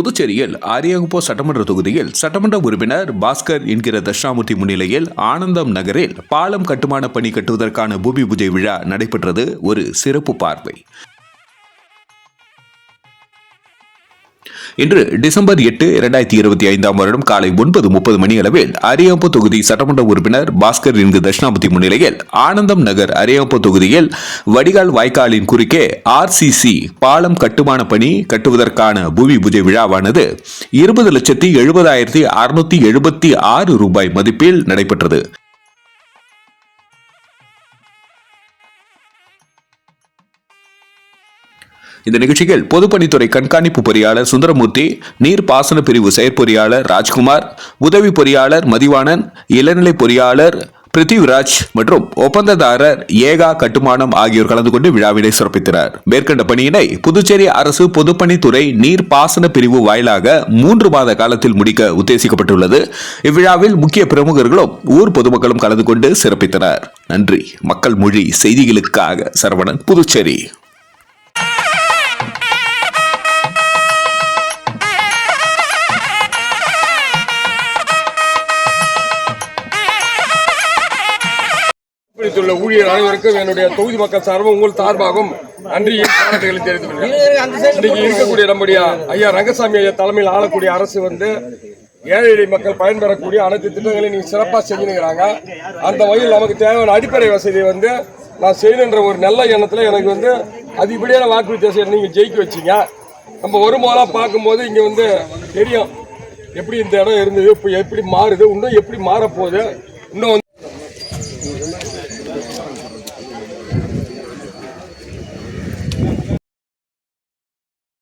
புதுச்சேரியில் அரியாங்குப்போ சட்டமன்ற தொகுதியில் சட்டமன்ற உறுப்பினர் பாஸ்கர் என்கிற தட்சிணாமூர்த்தி முன்னிலையில் ஆனந்தம் நகரில் பாலம் கட்டுமான பணி கட்டுவதற்கான பூமி பூஜை விழா நடைபெற்றது ஒரு சிறப்பு பார்வை. இன்று டிசம்பர் எட்டு இரண்டாயிரத்தி இருபத்தி ஐந்தாம் வருடம் காலை ஒன்பது முப்பது மணி அளவில் அரியாம்பு தொகுதி சட்டமன்ற உறுப்பினர் பாஸ்கர் இங்கு தட்சிணாமூர்த்தி முன்னிலையில் ஆனந்தம் நகர் அரியாம்பு தொகுதியில் வடிகால் வாய்க்காலின் குறுக்கே ஆர்சிசி பாலம் கட்டுமான பணி கட்டுவதற்கான பூமி பூஜை விழாவானது இருபது லட்சத்தி எழுபதாயிரத்தி அறுநூத்தி எழுபத்தி ஆறு ரூபாய் மதிப்பில் நடைபெற்றது. இந்த நிகழ்ச்சியில் பொதுப்பணித்துறை கண்காணிப்பு பொறியாளர் சுந்தரமூர்த்தி நீர் பாசன பிரிவு செயற்பொறியாளர் ராஜ்குமார் உதவி பொறியாளர் மதிவாணன் இளநிலை பொறியாளர் பிருத்திவிராஜ் மற்றும் ஒப்பந்ததாரர் ஏகா கட்டுமானம் ஆகியோர் கலந்து கொண்டு விழாவினை சிறப்பித்தனர். மேற்கண்ட பணியினை புதுச்சேரி அரசு பொதுப்பணித்துறை நீர் பாசன பிரிவு வாயிலாக மூன்று மாத காலத்தில் முடிக்க உத்தேசிக்கப்பட்டுள்ளது. இவ்விழாவில் முக்கிய பிரமுகர்களும் ஊர் பொதுமக்களும் கலந்து கொண்டு சிறப்பித்தனர். நன்றி. மக்கள் மொழி செய்திகளுக்காக சரவணன் புதுச்சேரி. பிடித்துள்ள ஊழியர் அனைவருக்கும் என்னுடைய தொகுதி மக்கள் சார்பாக உங்கள் சார்பாகவும் நன்றியும் பாராட்டுகளை இன்னைக்கு இருக்கக்கூடிய நம்முடைய ஐயா ரங்கசாமி ஐயா தலைமையில் ஆளக்கூடிய அரசு வந்து ஏழை எளிய மக்கள் பயன்பெறக்கூடிய அனைத்து திட்டங்களையும் நீங்க சிறப்பாக செஞ்சுனுங்கிறாங்க அந்த வகையில் நமக்கு தேவையான அடிப்படை வசதியை வந்து நான் செய்யணுன்ற ஒரு நல்ல எண்ணத்தில் எனக்கு வந்து அதிகப்படியான வாக்கு வித்தியாசம் நீங்கள் ஜெயிக்க வச்சீங்க. நம்ம வரும்போதெல்லாம் பார்க்கும்போது இங்கே வந்து தெரியும். எப்படி இந்த இடம் இருந்தது இப்போ எப்படி மாறுது இன்னும் எப்படி மாறப்போகுது இன்னும் வந்து